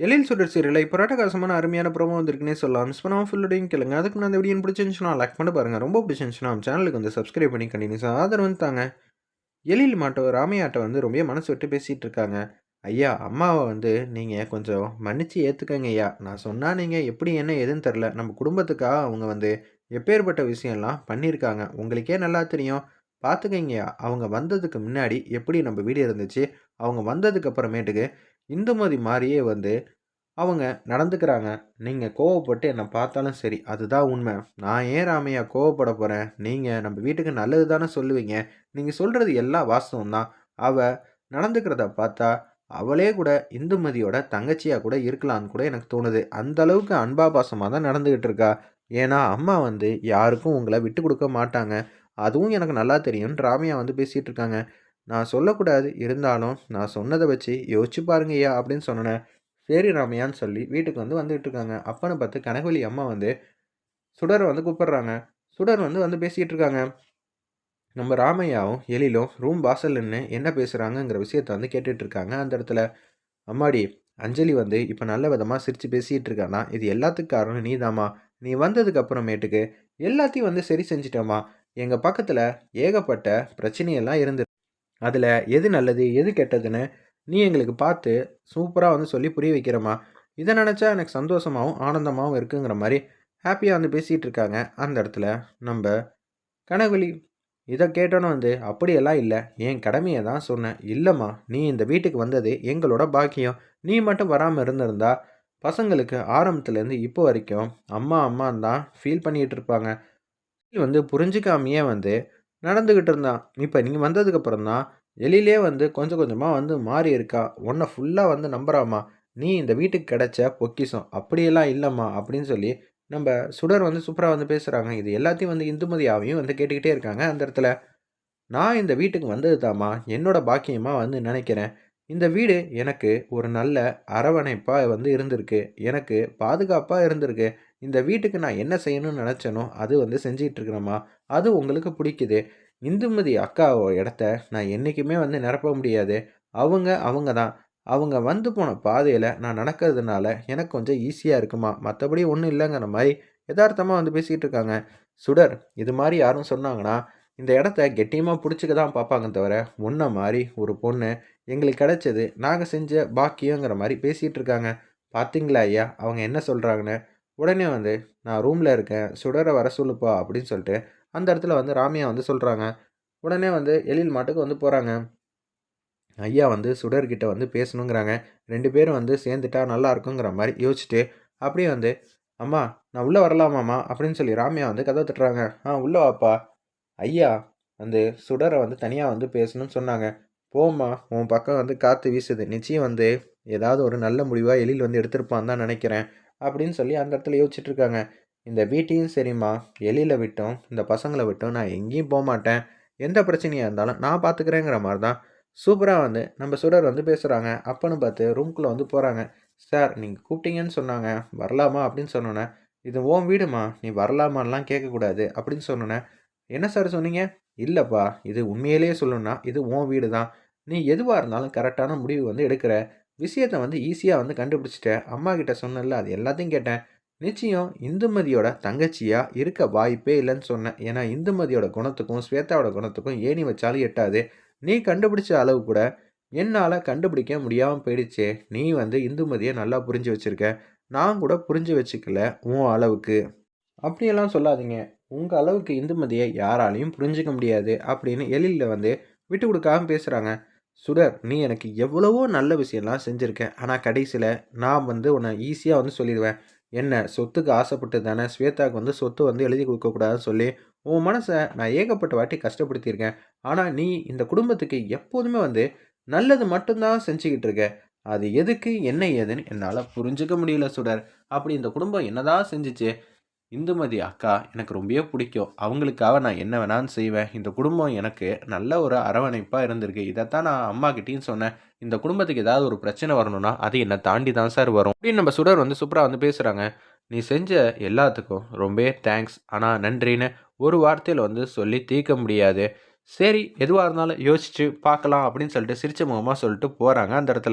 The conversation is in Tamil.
எழில் சுடர் இப்போ ரட்டகாசமான அருமையான ப்ரோமோ வந்திருக்குன்னே சொல்லலாம். மிஸ் பண்ணாமல் ஃபுல்லோடையும் கேளுங்க. அதுக்கு நான் அந்த வீடியோ பிடிச்சிருந்துச்சுன்னா லைக் பண்ணி பாருங்கள் ரொம்ப பிடிச்சிருந்துச்சுன்னா நம்ம சேனலுக்கு வந்து சப்ஸ்கிரைப் பண்ணி கண்டினியூஸாக ஆதரவு வந்துட்டாங்க தாங்க. எழில் மாட்டோ ராமையாட்டை வந்து ரொம்ப மனசு விட்டு பேசிகிட்டு இருக்காங்க. ஐயா அம்மாவை வந்து நீங்கள் கொஞ்சம் மன்னிச்சு ஏற்றுக்கங்க ஐயா. நான் சொன்னால் நீங்கள் எப்படி என்ன எதுன்னு தெரில நம்ம குடும்பத்துக்காக அவங்க வந்து எப்பேற்பட்ட விஷயம்லாம் பண்ணியிருக்காங்க. உங்களுக்கே நல்லா தெரியும். பார்த்துக்கங்கய்யா அவங்க வந்ததுக்கு முன்னாடி எப்படி நம்ம வீடு இருந்துச்சு? அவங்க வந்ததுக்கு அப்புறமேட்டுக்கு இந்துமதி மாதிரியே வந்து அவங்க நடந்துக்கிறாங்க. நீங்கள் கோவப்பட்டு என்னை பார்த்தாலும் சரி அதுதான் உண்மை. நான் ஏன் ராமையா கோவப்பட போகிறேன் நீங்கள் நம்ம வீட்டுக்கு நல்லது தானே சொல்லுவீங்க? நீங்கள் சொல்கிறது எல்லாம் வாஸ்தவம் தான் அவள் நடந்துக்கிறத பார்த்தா அவளே கூட இந்துமதியோட தங்கச்சியாக கூட இருக்கலான்னு கூட எனக்கு தோணுது. அந்த அளவுக்கு அன்பா பாசமாக தான் நடந்துக்கிட்டு இருக்கா. ஏன்னா அம்மா வந்து யாருக்கும் உங்களை விட்டு கொடுக்க மாட்டாங்க. அதுவும் எனக்கு நல்லா தெரியும்னு ராமையா வந்து பேசிகிட்டு இருக்காங்க. நான் சொல்லக்கூடாது. இருந்தாலும் நான் சொன்னதை வச்சு யோசிச்சு பாருங்க ஐயா அப்படின்னு சொன்னேன். சரி ராமையான்னு சொல்லி வீட்டுக்கு வந்து வந்துகிட்டு இருக்காங்க. அப்பனை பார்த்து கனகவலி அம்மா வந்து சுடரை வந்து கூப்பிடுறாங்க. சுடர் வந்து வந்து பேசிகிட்டு இருக்காங்க. நம்ம ராமையாவும் எழிலும் ரூம் வாசல் நின்று என்ன பேசுகிறாங்கங்கிற விஷயத்த வந்து கேட்டுட்டு இருக்காங்க அந்த இடத்துல. அம்மாடி அஞ்சலி வந்து இப்போ நல்ல விதமாக சிரித்து பேசிகிட்டு இருக்கானா? இது எல்லாத்துக்கும் காரணம் நீதாம்மா. நீ வந்ததுக்கு அப்புறமேட்டுக்கு எல்லாத்தையும் வந்து சரி செஞ்சிட்டோமா எங்கள் பக்கத்தில் ஏகப்பட்ட பிரச்சனையெல்லாம் இருந்து அதில் எது நல்லது எது கெட்டதுன்னு நீ எங்களுக்கு பார்த்து சூப்பராக வந்து சொல்லி புரிய வைக்கிறம்மா. இதை நினச்சா எனக்கு சந்தோஷமாகவும் ஆனந்தமாகவும் இருக்குங்கிற மாதிரி ஹாப்பியாக வந்து பேசிகிட்டு இருக்காங்க அந்த இடத்துல நம்ம கனகுலி. இதை கேட்டோன்னு வந்து அப்படியெல்லாம் இல்லை. என் கடமையை தான் சொன்னேன். இல்லைம்மா நீ இந்த வீட்டுக்கு வந்தது எங்களோட பாக்கியம். நீ மட்டும் வராமல் இருந்திருந்தா பசங்களுக்கு ஆரம்பத்துலேருந்து இப்போ வரைக்கும் அம்மா அம்மான்னு தான் ஃபீல் பண்ணிகிட்டு இருப்பாங்க. வந்து புரிஞ்சுக்காமையே வந்து நடந்துக்கிட்டு இருந்தான் இப்போ நீங்கள் வந்ததுக்கப்புறம் தான் எழிலே வந்து கொஞ்சம் கொஞ்சமாக வந்து மாறி இருக்கா உன்னை ஃபுல்லாக வந்து நம்புறாமா நீ இந்த வீட்டுக்கு கிடைச்ச பொக்கிஷம். அப்படியெல்லாம் இல்லைம்மா அப்படின்னு சொல்லி நம்ம சுடர் வந்து சூப்பராக வந்து பேசுகிறாங்க இது எல்லாத்தையும் வந்து இந்துமதியாவையும் வந்து கேட்டுக்கிட்டே இருக்காங்க அந்த இடத்துல. நான் இந்த வீட்டுக்கு வந்தது தாம்மா என்னோட பாக்கியமாக வந்து நினைக்கிறேன். இந்த வீடு எனக்கு ஒரு நல்ல அரவணைப்பாக வந்து இருந்திருக்கு. எனக்கு பாதுகாப்பாக இருந்திருக்கு. இந்த வீட்டுக்கு நான் என்ன செய்யணும்னு நினச்சேனோ அது வந்து செஞ்சிகிட்டு இருக்கிறேம்மா அது உங்களுக்கு பிடிக்குது. இந்துமதி அக்காவோ இடத்த நான் என்றைக்குமே வந்து நிரப்ப முடியாது. அவங்க அவங்க தான். அவங்க வந்து போன பாதையில் நான் நடக்கிறதுனால எனக்கு கொஞ்சம் ஈஸியாக இருக்குமா? மற்றபடி ஒன்றும் இல்லைங்கிற மாதிரி யதார்த்தமாக வந்து பேசிகிட்டு இருக்காங்க சுடர் இது மாதிரி யாரும் சொன்னாங்கன்னா இந்த இடத்த கெட்டியமாக பிடிச்சிக்க தான் பார்ப்பாங்க தவிர ஒன்றை மாதிரி ஒரு பொண்ணு எங்களுக்கு கிடைச்சது நாங்கள் செஞ்ச பாக்கியங்கிற மாதிரி பேசிகிட்டு இருக்காங்க பார்த்தீங்களா ஐயா? அவங்க என்ன சொல்கிறாங்கன்னு உடனே வந்து நான் ரூமில் இருக்கேன் சுடரை வர சொல்லுப்பா அப்படின்னு சொல்லிட்டு அந்த இடத்துல வந்து ராமியா வந்து சொல்கிறாங்க உடனே வந்து எழில் மாட்டுக்கு வந்து போகிறாங்க ஐயா வந்து சுடர்கிட்ட வந்து பேசணுங்கிறாங்க. ரெண்டு பேரும் வந்து சேர்ந்துட்டா நல்லா இருக்குங்கிற மாதிரி யோசிச்சுட்டு அப்படியே வந்து அம்மா நான் உள்ளே வரலாமாம்மா? அப்படின்னு சொல்லி ராமியா வந்து கதை தட்டுறாங்க. ஆ உள்ளே வாப்பா. ஐயா வந்து சுடரை வந்து தனியாக வந்து பேசணும்னு சொன்னாங்க. போம்மா உன் பக்கம் வந்து காற்று வீசுது. நிச்சயம் வந்து ஏதாவது ஒரு நல்ல முடிவாக எழில் வந்து எடுத்திருப்பான் தான் நினைக்கிறேன். அப்படின்னு சொல்லி அந்த இடத்துல யோசிச்சுட்ருக்காங்க. இந்த வீட்டையும் சரிம்மா எலியில் விட்டோம் இந்த பசங்களை விட்டோம் நான் எங்கேயும் போக மாட்டேன் எந்த பிரச்சனையாக இருந்தாலும் நான் பார்த்துக்கிறேங்கிற மாதிரி தான் சூப்பராக வந்து நம்ம சுடர் வந்து பேசுகிறாங்க அப்பன்னு பார்த்து ரூம்குள்ளே வந்து போகிறாங்க சார் நீங்கள் கூப்பிட்டீங்கன்னு சொன்னாங்க. வரலாமா? அப்படின்னு சொன்னோன்னே இது ஓன் வீடுமா? நீ வரலாமான்லாம் கேட்கக்கூடாது. அப்படின்னு சொன்னோன்னே என்ன சார் சொன்னீங்க? இல்லைப்பா இது உண்மையிலேயே சொல்லணும்னா இது உன் வீடு தான் நீ எதுவாக இருந்தாலும் கரெக்டான முடிவு வந்து எடுக்கிற. விஷயத்தை வந்து ஈஸியாக வந்து கண்டுபிடிச்சிட்டேன். அம்மா கிட்ட சொன்னல அது எல்லாத்தையும் கேட்டேன். நிச்சயம் இந்துமதியோட தங்கச்சியாக இருக்க வாய்ப்பே இல்லைன்னு சொன்னேன். ஏன்னா இந்துமதியோட குணத்துக்கும் ஸ்வேதாவோட குணத்துக்கும் ஏணி வச்சாலும் எட்டாது. நீ கண்டுபிடிச்ச அளவு கூட என்னால் கண்டுபிடிக்க முடியாமல் போயிடுச்சே. நீ வந்து இந்துமதியை நல்லா புரிஞ்சு வச்சுருக்க. நான் கூட புரிஞ்சு வச்சுக்கல உன் அளவுக்கு. அப்படியெல்லாம் சொல்லாதீங்க. உங்கள் அளவுக்கு இந்துமதியை யாராலையும் புரிஞ்சிக்க முடியாது அப்படின்னு எழிலில் வந்து விட்டு கொடுக்காம பேசுகிறாங்க சுடர் நீ எனக்கு எவ்வளவோ நல்ல விஷயம்லாம் செஞ்சுருக்கேன் ஆனால் கடைசியில் நான் வந்து உன்னை ஈஸியாக வந்து சொல்லிடுவேன். என்ன சொத்துக்கு ஆசைப்பட்டு தானே ஸ்வேதாவுக்கு வந்து சொத்து வந்து எழுதி கொடுக்கக்கூடாதுன்னு சொல்லி உன் மனசை நான் ஏகப்பட்ட வாட்டி கஷ்டப்படுத்தியிருக்கேன். ஆனால் நீ இந்த குடும்பத்துக்கு எப்போதுமே வந்து நல்லது மட்டும்தான் செஞ்சுக்கிட்டு இருக்க. அது எதுக்கு என்ன ஏதுன்னு என்னால் புரிஞ்சுக்க முடியல சுடர். அப்படி இந்த குடும்பம் என்னதான் செஞ்சிச்சு இந்துமதி அக்கா எனக்கு ரொம்பவே பிடிக்கும். அவங்களுக்காக நான் என்ன வேணாலும் செய்வேன். இந்த குடும்பம் எனக்கு நல்ல ஒரு அரவணைப்பாக இருந்திருக்கு. இதைத்தான் நான் அம்மா கிட்டேயும் சொன்னேன். இந்த குடும்பத்துக்கு ஏதாவது ஒரு பிரச்சனை வரணும்னா அது என்னை தாண்டி தான் சார் வரும். அப்படின்னு நம்ம சுடர் வந்து சூப்பராக வந்து பேசுகிறாங்க நீ செஞ்ச எல்லாத்துக்கும் ரொம்ப தேங்க்ஸ். ஆனால் நன்றின்னு ஒரு வார்த்தையில் வந்து சொல்லி தீர்க்க முடியாது. சரி எதுவாக இருந்தாலும் யோசிச்சு பார்க்கலாம் அப்படின்னு சொல்லிட்டு சிரிச்ச முகமாக சொல்லிட்டு போகிறாங்க அந்த இடத்துல.